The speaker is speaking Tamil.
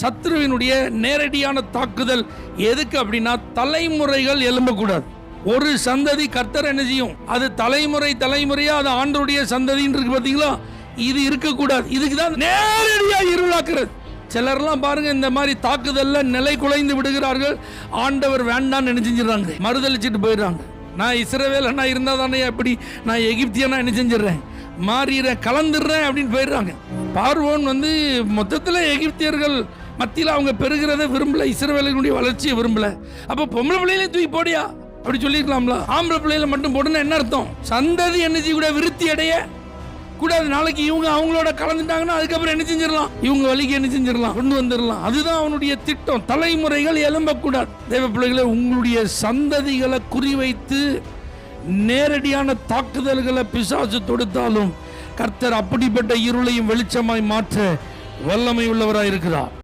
சத்ருவினுடைய நேரடியான தாக்குதல் எதுக்கு அப்படின்னா தலைமுறைகள் எழும்பக்கூடாது. ஒரு சந்ததி கர்த்தர் என்ன செய்யும்? அது தலைமுறை தலைமுறையா அது ஆண்டருடைய சந்ததின்னு இருக்கு பார்த்தீங்களா? இது இருக்கக்கூடாது. இதுக்கு தான் நேரடியா இருளாக்குறது. சிலர்லாம் பாருங்க இந்த மாதிரி தாக்குதல்ல நிலை குலைந்து விடுகிறார்கள். ஆண்டவர் வேண்டாம்னு என்ன செஞ்சிடறாங்க? மறுதளிச்சிட்டு போயிடுறாங்க. நான் இஸ்ரவேல் அண்ணா இருந்தா தானே எப்படி நான் எகிப்தியனா என்ன செஞ்சிடுறேன்? மாறிடுறேன் கலந்துடுறேன் அப்படின்னு போயிடுறாங்க. பார்வோன் வந்து மொத்தத்தில் எகிப்தியர்கள் மத்தியில் அவங்க பெருகிறத விரும்பல இஸ்ரவேலினுடைய வளர்ச்சியை விரும்பல. அப்போ பொம்பளை பிள்ளையிலே தூக்கி போடியா? அப்படி சொல்லியிருக்கலாம்ல. ஆம்பளை பிள்ளையில மட்டும் போட்டுன்னா என்ன அர்த்தம்? சந்ததி என்ன கூட விருத்தி அடைய கூடாது நாளைக்கு இவங்க அவங்களோட கலந்துட்டாங்கன்னா அதுக்கப்புறம் என்ன செஞ்சிடலாம்? இவங்க வழிக்கு என்ன செஞ்சிடலாம்? கொண்டு வந்துடலாம். அதுதான் அவனுடைய திட்டம். தலைமுறைகள் எழும்பக்கூடாது. தேவ பிள்ளைகளை உங்களுடைய சந்ததிகளை குறிவைத்து நேரடியான தாக்குதல்களை பிசாசு தொடுத்தாலும் கர்த்தர் அப்படிப்பட்ட இருளையும் வெளிச்சமாய் மாற்ற வல்லமை உள்ளவராக இருக்கிறார்